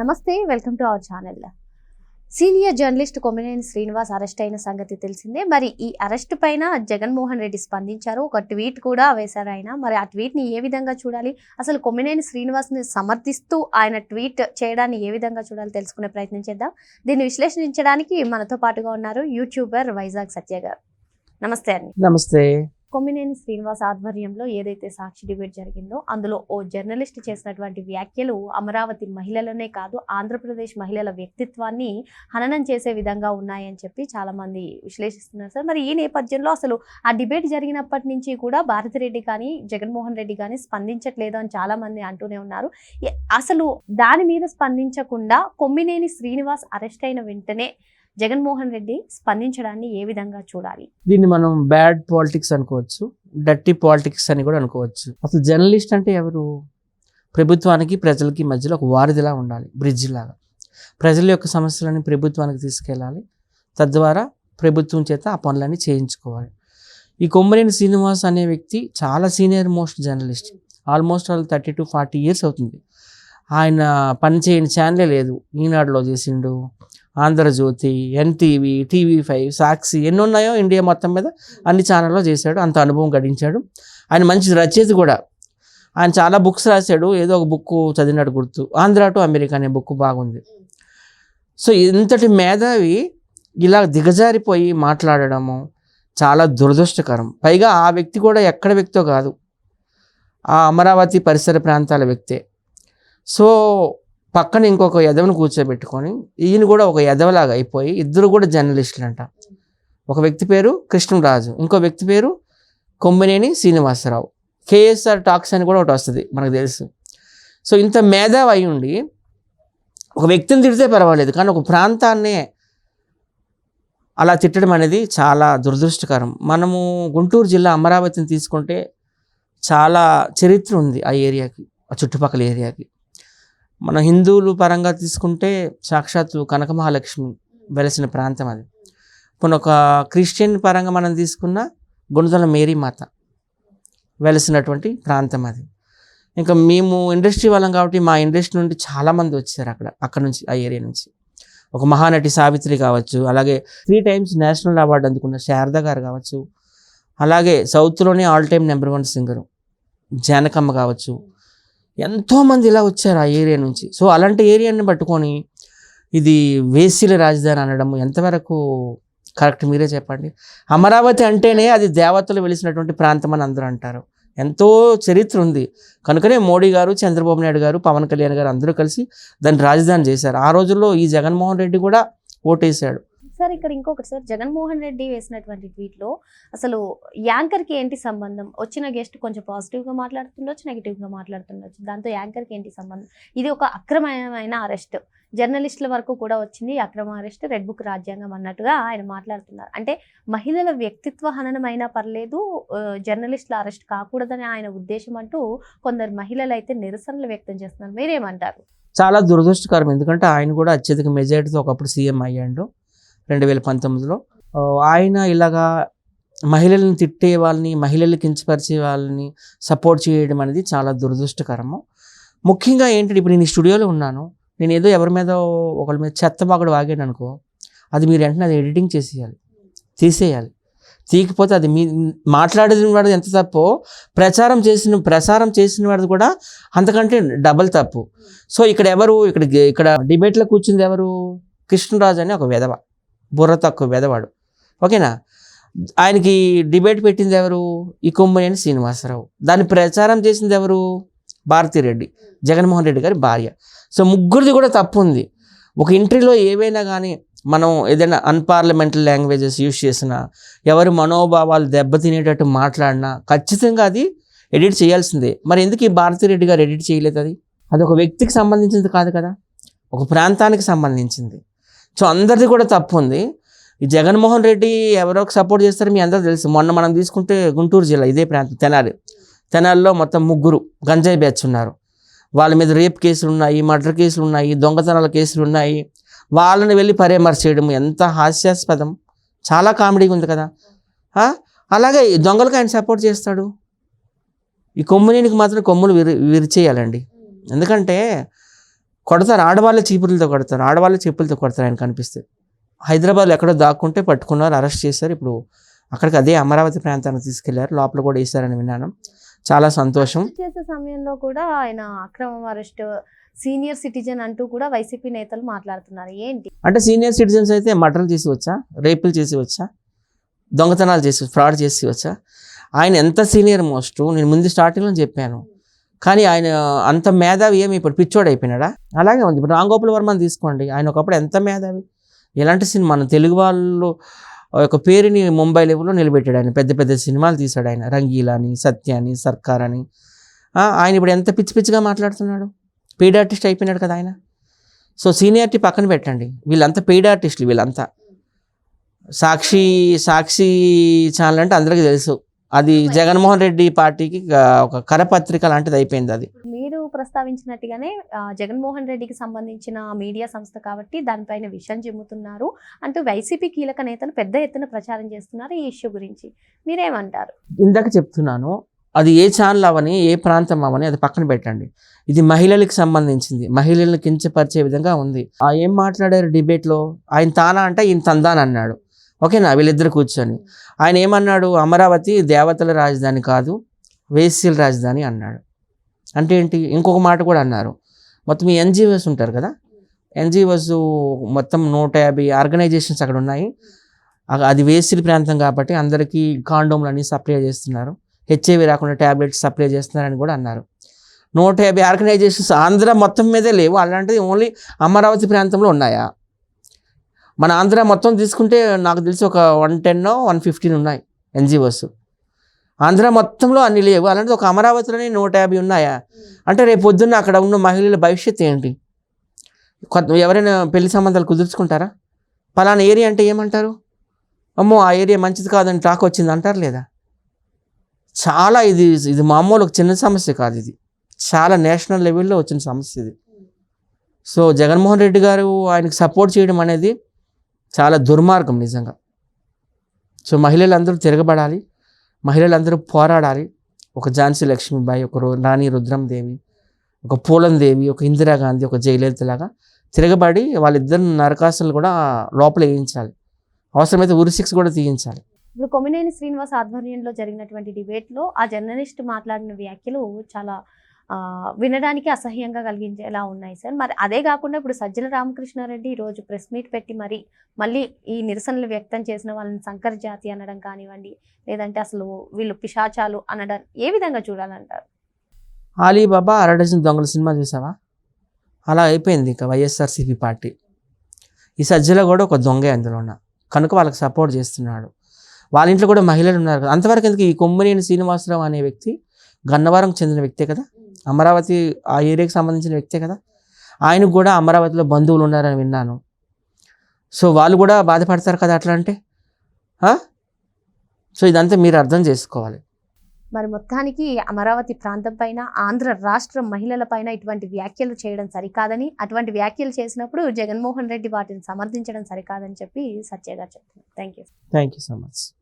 నమస్తే welcome to our channel. Senior journalist Kommineni Srinivas arrest అయిన సంగతి తెలిసిందే. మరి ఈ అరెస్ట్ పైన జగన్మోహన్ రెడ్డి స్పందించారు. ఒక ట్వీట్ కూడా వేశారు ఆయన. మరి ఆ ట్వీట్ని ఏ విధంగా చూడాలి? అసలు కొమ్మినేని శ్రీనివాస్ని సమర్థిస్తూ ఆయన ట్వీట్ చేయడాన్ని ఏ విధంగా చూడాలి తెలుసుకునే ప్రయత్నం చేద్దాం. దీన్ని విశ్లేషించడానికి మనతో పాటుగా ఉన్నారు యూట్యూబర్ వైజాగ్ సత్య గారు. నమస్తే అండి. నమస్తే. కొమ్మినేని శ్రీనివాస్ ఆధ్వర్యంలో ఏదైతే సాక్షి డిబేట్ జరిగిందో అందులో ఓ జర్నలిస్ట్ చేసినటువంటి వ్యాఖ్యలు అమరావతి మహిళలనే కాదు ఆంధ్రప్రదేశ్ మహిళల వ్యక్తిత్వాన్ని హననం చేసే విధంగా ఉన్నాయని చెప్పి చాలామంది విశ్లేషిస్తున్నారు సార్. మరి ఈ నేపథ్యంలో అసలు ఆ డిబేట్ జరిగినప్పటి నుంచి కూడా భారతిరెడ్డి కానీ జగన్మోహన్ రెడ్డి కానీ స్పందించట్లేదు అని చాలామంది అంటూనే ఉన్నారు. అసలు దాని మీద స్పందించకుండా కొమ్మినేని శ్రీనివాస్ అరెస్ట్ అయిన వెంటనే జగన్మోహన్ రెడ్డి స్పందించడాన్ని ఏ విధంగా చూడాలి? దీన్ని మనం బ్యాడ్ పాలిటిక్స్ అనుకోవచ్చు డర్టీ పాలిటిక్స్ అని కూడా అనుకోవచ్చు. అసలు జర్నలిస్ట్ అంటే ఎవరు? ప్రభుత్వానికి ప్రజలకి మధ్యలో ఒక వారధిలా ఉండాలి బ్రిడ్జ్ లాగా. ప్రజల యొక్క సమస్యలని ప్రభుత్వానికి తీసుకెళ్ళాలి. తద్వారా ప్రభుత్వం చేత ఆ పనులన్నీ చేయించుకోవాలి. ఈ కొమ్మరేని శ్రీనివాస్ అనే వ్యక్తి చాలా senior most journalist. Almost all thirty two forty years అవుతుంది. ఆయన పని చేయని ఛానలే లేదు. ఈనాడులో చేసిండు Andhrajyothy NTV TV five Sakshi ఎన్ని ఉన్నాయో ఇండియా మొత్తం మీద అన్ని ఛానల్లో చేశాడు. అంత అనుభవం గడించాడు. ఆయన మంచి రచయిత కూడా. ఆయన చాలా బుక్స్ రాశాడు. ఏదో ఒక బుక్ చదివినట్టు గుర్తు. ఆంధ్ర టు అమెరికా అనే బుక్ బాగుంది. సో ఇంతటి మేధావి ఇలా దిగజారిపోయి మాట్లాడడము చాలా దురదృష్టకరం. పైగా ఆ వ్యక్తి కూడా ఎక్కడ వ్యక్తో కాదు. ఆ అమరావతి పరిసర ప్రాంతాల వ్యక్తే. సో పక్కన ఇంకొక ఎదవను కూర్చోబెట్టుకొని ఈయన కూడా ఒక యదవలాగా అయిపోయి ఇద్దరు కూడా జర్నలిస్టులు అంట ఒక వ్యక్తి పేరు కృష్ణరాజు ఇంకో వ్యక్తి పేరు కొమ్మినేని శ్రీనివాసరావు. కేఎస్ఆర్ టాక్స్ అని కూడా ఒకటి వస్తుంది మనకు తెలుసు. సో ఇంత మేధావి అయి ఉండి ఒక వ్యక్తిని తిడితే పర్వాలేదు కానీ ఒక ప్రాంతాన్నే అలా తిట్టడం అనేది చాలా దురదృష్టకరం. మనము గుంటూరు జిల్లా అమరావతిని తీసుకుంటే చాలా చరిత్ర ఉంది ఆ ఏరియాకి ఆ చుట్టుపక్కల ఏరియాకి. మన హిందువులు పరంగా తీసుకుంటే సాక్షాత్తు కనక మహాలక్ష్మి వెలసిన ప్రాంతం అది. ఇప్పుడు ఒక క్రిస్టియన్ పరంగా మనం తీసుకున్న గుణదల మేరీ మాత వెలసినటువంటి ప్రాంతం అది. ఇంకా మేము ఇండస్ట్రీ వాళ్ళం కాబట్టి మా ఇండస్ట్రీ నుండి చాలామంది వచ్చారు అక్కడ అక్కడ నుంచి ఆ ఏరియా నుంచి. ఒక మహానటి సావిత్రి కావచ్చు అలాగే త్రీ టైమ్స్ నేషనల్ అవార్డు అందుకున్న శారద గారు కావచ్చు అలాగే సౌత్లోనే all time number one singer Janakamma కావచ్చు ఎంతోమంది ఇలా వచ్చారు ఆ ఏరియా నుంచి. సో అలాంటి ఏరియాని పట్టుకొని ఇది వేసీల రాజధాని అనడం ఎంతవరకు కరెక్ట్ మీరే చెప్పండి. అమరావతి అంటేనే అది దేవతలు వెలిసినటువంటి ప్రాంతం అని అందరూ అంటారు. ఎంతో చరిత్ర ఉంది. కనుకనే మోడీ గారు చంద్రబాబు నాయుడు గారు పవన్ కళ్యాణ్ గారు అందరూ కలిసి దాన్ని రాజధాని చేశారు. ఆ రోజుల్లో ఈ జగన్మోహన్ రెడ్డి కూడా ఓటేశాడు. సార్ ఇక్కడ ఇంకొకటి సార్ జగన్మోహన్ రెడ్డి వేసినటువంటి ట్వీట్లో అసలు యాంకర్కి ఏంటి సంబంధం? వచ్చిన గెస్ట్ కొంచెం పాజిటివ్గా మాట్లాడుతుండొచ్చు నెగిటివ్గా మాట్లాడుతుండొచ్చు. దాంతో యాంకర్కి ఏంటి సంబంధం? ఇది ఒక అక్రమమైన అరెస్ట్. జర్నలిస్టుల వరకు కూడా వచ్చింది అక్రమ అరెస్ట్ రెడ్ బుక్ రాజ్యాంగం అన్నట్టుగా ఆయన మాట్లాడుతున్నారు. అంటే మహిళల వ్యక్తిత్వ హననం అయినా పర్లేదు జర్నలిస్టుల అరెస్ట్ కాకూడదని ఆయన ఉద్దేశం అంటూ కొందరు మహిళలు అయితే నిరసనలు వ్యక్తం చేస్తున్నారు. మీరేమంటారు? చాలా దురదృష్టకరం. ఎందుకంటే ఆయన కూడా అత్యధిక మెజారిటీతో ఒకప్పుడు సీఎం అయ్యాడు. రెండు వేల పంతొమ్మిదిలో ఆయన ఇలాగా మహిళలను తిట్టే వాళ్ళని మహిళలు కించపరిచే వాళ్ళని సపోర్ట్ చేయడం అనేది చాలా దురదృష్టకరము. ముఖ్యంగా ఏంటంటే ఇప్పుడు నేను స్టూడియోలో ఉన్నాను. నేను ఏదో ఎవరి మీద ఒకరి మీద చెత్త బాగుడు వాగాను అనుకో అది మీరు వెంటనే అది ఎడిటింగ్ చేసేయాలి తీసేయాలి. తీయకపోతే అది మీ మాట్లాడిన వాడు ఎంత తప్పో ప్రచారం చేసిన ప్రసారం చేసిన వాడు కూడా అంతకంటే డబల్ తప్పు. సో ఇక్కడ ఎవరు ఇక్కడ ఇక్కడ డిబేట్లో కూర్చుంది ఎవరు? కృష్ణరాజు అని ఒక వెధవ. బుర్ర తక్కువ వెధవాడు ఓకేనా? ఆయనకి డిబేట్ పెట్టింది ఎవరు? ఈ కొమ్మనేని శ్రీనివాసరావు. దాన్ని ప్రచారం చేసింది ఎవరు? భారతిరెడ్డి జగన్మోహన్ రెడ్డి గారి భార్య. సో ముగ్గురిది కూడా తప్పు ఉంది. ఒక ఇంటర్వ్యూలో ఏవైనా కానీ మనం ఏదైనా అన్పార్లమెంటల్ లాంగ్వేజెస్ యూజ్ చేసినా ఎవరి మనోభావాలు దెబ్బతినేటట్టు మాట్లాడినా ఖచ్చితంగా అది ఎడిట్ చేయాల్సిందే. మరి ఎందుకు ఈ భారతిరెడ్డి గారు ఎడిట్ చేయలేదు అది? అది ఒక వ్యక్తికి సంబంధించింది కాదు కదా? ఒక ప్రాంతానికి సంబంధించింది. సో అందరిది కూడా తప్పు ఉంది. ఈ జగన్మోహన్ రెడ్డి ఎవరోకి సపోర్ట్ చేస్తారో మీ అందరూ తెలుసు. మొన్న మనం తీసుకుంటే గుంటూరు జిల్లా ఇదే ప్రాంతం తెనాలి. తెనాలిలో మొత్తం ముగ్గురు గంజాయి బ్యాచ్ ఉన్నారు. వాళ్ళ మీద రేప్ కేసులు ఉన్నాయి మర్డర్ కేసులు ఉన్నాయి దొంగతనాల కేసులు ఉన్నాయి. వాళ్ళని వెళ్ళి పరామర్శ చేయడం ఎంత హాస్యాస్పదం. చాలా కామెడీగా ఉంది కదా. అలాగే ఈ దొంగలకు ఆయన సపోర్ట్ చేస్తాడు. ఈ కొమ్మునీనికి మాత్రం కొమ్ములు విరి విరిచేయాలండి. ఎందుకంటే కొడతారు. ఆడవాళ్ళ చీపులతో కొడతారు. ఆడవాళ్ళ చెప్పులతో కొడతారు ఆయన కనిపిస్తే హైదరాబాద్లో ఎక్కడో దాక్కుంటే పట్టుకున్నారు అరెస్ట్ చేశారు. ఇప్పుడు అక్కడికి అదే అమరావతి ప్రాంతానికి తీసుకెళ్ళారు. లోపల కూడా వేశారని విన్నాను. చాలా సంతోషం. చేసే సమయంలో కూడా ఆయన అక్రమ అరెస్ట్ సీనియర్ సిటిజన్ అంటూ కూడా వైసీపీ నేతలు మాట్లాడుతున్నారు. ఏంటి? అంటే సీనియర్ సిటిజన్స్ అయితే మర్డర్లు చేసి వచ్చా రేపులు చేసి వచ్చా దొంగతనాలు చేసి ఫ్రాడ్ చేసి వచ్చా ఆయన ఎంత సీనియర్ మోస్ట్? నేను ముందు స్టార్టింగ్లో చెప్పాను. కానీ ఆయన అంత మేధావి ఏమి ఇప్పుడు పిచ్చోడు అయిపోయినాడా? అలాగే ఉంది. ఇప్పుడు రాంగోపాల్ వర్మని తీసుకోండి. ఆయన ఒకప్పుడు ఎంత మేధావి? ఎలాంటి సినిమా? మన తెలుగు వాళ్ళు ఒక పేరుని ముంబై లెవెల్లో నిలబెట్టాడు ఆయన. పెద్ద పెద్ద సినిమాలు తీశాడు ఆయన. రంగీలా అని సత్య అని సర్కార్ అని. ఆయన ఇప్పుడు ఎంత పిచ్చి పిచ్చిగా మాట్లాడుతున్నాడు? పెయిడ్ ఆర్టిస్ట్ అయిపోయినాడు కదా ఆయన. సో సీనియారిటీ పక్కన పెట్టండి. వీళ్ళంతా పెయిడ్ ఆర్టిస్టులు వీళ్ళంతా. సాక్షి సాక్షి ఛానల్ అంటే అందరికీ తెలుసు. అది జగన్మోహన్ రెడ్డి పార్టీకి ఒక కరపత్రిక లాంటిది అయిపోయింది అది. మీరు ప్రస్తావించినట్టుగానే జగన్మోహన్ రెడ్డికి సంబంధించిన మీడియా సంస్థ కాబట్టి దానిపైన విషయం చిమ్ముతున్నారు. అంటూ వైసీపీ కీలక నేతలు పెద్ద ఎత్తున ప్రచారం చేస్తున్నారు ఈ ఇష్యూ గురించి. మీరేమంటారు? ఇందాక చెప్తున్నాను అది ఏ ఛానల్ అవని ఏ ప్రాంతం అవని అది పక్కన పెట్టండి. ఇది మహిళలకు సంబంధించింది మహిళలను కించపరిచే విధంగా ఉంది. ఆ ఏం మాట్లాడారు డిబేట్లో? ఆయన తానా అంటే ఈయన తందాన్ అన్నాడు ఓకేనా? వీళ్ళిద్దరు కూర్చొని. ఆయన ఏమన్నాడు? అమరావతి దేవతల రాజధాని కాదు వేశ్యల రాజధాని అన్నాడు. అంటే ఏంటి? ఇంకొక మాట కూడా అన్నారు. మొత్తం ఈ ఎన్జిఓస్ ఉంటారు కదా? ఎన్జిఓస్ మొత్తం నూట యాభై ఆర్గనైజేషన్స్ అక్కడ ఉన్నాయి. అది వేసిల్ ప్రాంతం కాబట్టి అందరికీ కాండోమ్లు అన్ని సప్లై చేస్తున్నారు. హెచ్ఐవి రాకుండా ట్యాబ్లెట్స్ సప్లై చేస్తున్నారని కూడా అన్నారు. నూట యాభై ఆర్గనైజేషన్స్ ఆంధ్ర మొత్తం మీదే లేవు. అలాంటిది ఓన్లీ అమరావతి ప్రాంతంలో ఉన్నాయా? మన ఆంధ్ర మొత్తం తీసుకుంటే నాకు తెలిసి ఒక వన్ టెన్ వన్ ఫిఫ్టీన్ ఉన్నాయి ఎన్జిఓస్. ఆంధ్ర మొత్తంలో అన్ని లేవు. అలాంటిది ఒక అమరావతిలోనే నూట యాభై ఉన్నాయా? అంటే రేపు పొద్దున్న అక్కడ ఉన్న మహిళల భవిష్యత్తు ఏంటి? కొత్త ఎవరైనా పెళ్ళి సంబంధాలు కుదుర్చుకుంటారా? పలానా ఏరియా అంటే ఏమంటారు? అమ్మో ఆ ఏరియా మంచిది కాదని టాక్ వచ్చింది అంటారు లేదా? చాలా ఇది ఇది మామూలు ఒక చిన్న సమస్య కాదు ఇది. చాలా నేషనల్ లెవెల్లో వచ్చిన సమస్య ఇది. సో జగన్మోహన్ రెడ్డి గారు ఆయనకు సపోర్ట్ చేయడం అనేది చాలా దుర్మార్గం నిజంగా. సో మహిళలందరూ తిరగబడాలి. మహిళలందరూ పోరాడాలి. ఒక ఝాన్సీ లక్ష్మీబాయి ఒక రాణి రాణి రుద్రందేవి ఒక పూలందేవి ఒక ఇందిరాగాంధీ ఒక జయలలిత లాగా తిరగబడి వాళ్ళిద్దరు నరకాసులు కూడా లోపల వేయించాలి. అవసరమైతే ఉరి శిక్ష కూడా తీయించాలి. ఇప్పుడు కొమ్మినేని శ్రీనివాస్ ఆధ్వర్యంలో జరిగినటువంటి డిబేట్లో ఆ జర్నలిస్ట్ మాట్లాడిన వ్యాఖ్యలు చాలా వినడానికి అసహ్యంగా కలిగించేలా ఉన్నాయి సార్. మరి అదే కాకుండా ఇప్పుడు సజ్జల రామకృష్ణారెడ్డి ఈరోజు ప్రెస్ మీట్ పెట్టి మరి మళ్ళీ ఈ నిరసనలు వ్యక్తం చేసిన వాళ్ళని సంకర జాతి అనడం కానివ్వండి లేదంటే అసలు వీళ్ళు పిశాచాలు అనడం ఏ విధంగా చూడాలంటారు? అలీబాబా అరడజన్ దొంగల సినిమా చూసావా? అలా అయిపోయింది ఇంకా వైఎస్ఆర్సీపీ పార్టీ. ఈ సజ్జలో కూడా ఒక దొంగే అందులో ఉన్న. కనుక వాళ్ళకి సపోర్ట్ చేస్తున్నాడు. వాళ్ళ ఇంట్లో కూడా మహిళలు ఉన్నారు అంతవరకు ఎందుకు ఈ కొమ్మరేని శ్రీనివాసరావు అనే వ్యక్తి గన్నవరం చెందిన వ్యక్తే కదా? అమరావతి ఆ ఏరియాకి సంబంధించిన వ్యక్తే కదా? ఆయనకు కూడా అమరావతిలో బంధువులు ఉన్నారని విన్నాను. సో వాళ్ళు కూడా బాధపడతారు కదా అట్లా అంటే? సో ఇదంతా మీరు అర్థం చేసుకోవాలి. మరి మొత్తానికి అమరావతి ప్రాంతం పైన ఆంధ్ర రాష్ట్ర మహిళల పైన ఇటువంటి వ్యాఖ్యలు చేయడం సరికాదని అటువంటి వ్యాఖ్యలు చేసినప్పుడు జగన్మోహన్ రెడ్డి వాటిని సమర్థించడం సరికాదని చెప్పి సత్య గారు చెప్తున్నారు. Thank you thank you so much